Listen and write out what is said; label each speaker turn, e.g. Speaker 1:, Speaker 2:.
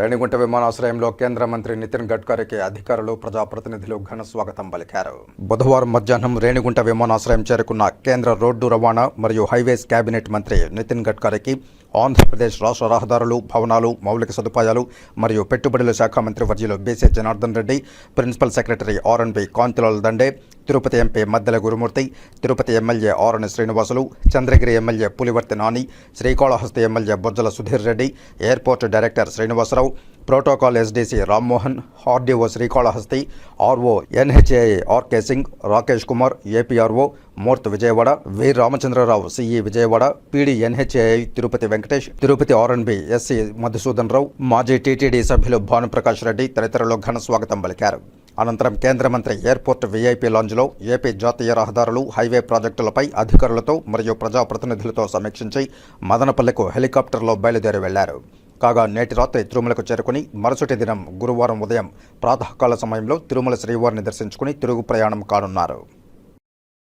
Speaker 1: రేణిగుంట విమానాశ్రయంలో కేంద్ర మంత్రి నితిన్ గడ్కరీకి అధికారులు ప్రజాప్రతినిధులు ఘన స్వాగతం పలికారు. బుధవారం మధ్యాహ్నం రేణిగుంట విమానాశ్రయం చేరుకున్న కేంద్ర రోడ్డు రవాణా మరియు హైవేస్ కేబినెట్ మంత్రి నితిన్ గడ్కరీకి ఆంధ్రప్రదేశ్ రాష్ట్ర రహదారులు భవనాలు మౌలిక సదుపాయాలు మరియు పెట్టుబడుల శాఖ మంత్రి వర్యులు BC Janardhan Reddy principal secretary RNB Kantilal Dande Tirupati MP Maddela Gurumurthy Tirupati MLA RN Srinivasulu Chandragiri MLA Pulivarthi Nani Srikalahasti MLA Bojjala Sudheer Reddy airport director Srinivasarao protocol SDC Rammohan RDO Srikalahasti RO NHA RK Singh Rakesh Kumar APRO మూర్త్ Vijayawada V Ramachandrarao CE Vijayawada PD NHAI Tirupati Venkatesh Tirupati RNB SC Madhusudan Rao మాజీ TTD సభ్యులు భానుప్రకాష్ రెడ్డి తదితరులు ఘన స్వాగతం పలికారు. అనంతరం కేంద్ర మంత్రి airport VIP లాంజ్లో AP జాతీయ రహదారులు హైవే ప్రాజెక్టులపై అధికారులతో మరియు ప్రజాప్రతినిధులతో సమీక్షించి మదనపల్లెకు హెలికాప్టర్లో బయలుదేరి వెళ్ళారు. కాగా నేటి రాత్రి తిరుమలకు చేరుకుని మరుసటి దినం గురువారం ఉదయం ప్రాతకాల సమయంలో తిరుమల శ్రీవారిని దర్శించుకుని తిరుగు ప్రయాణం కానున్నారు.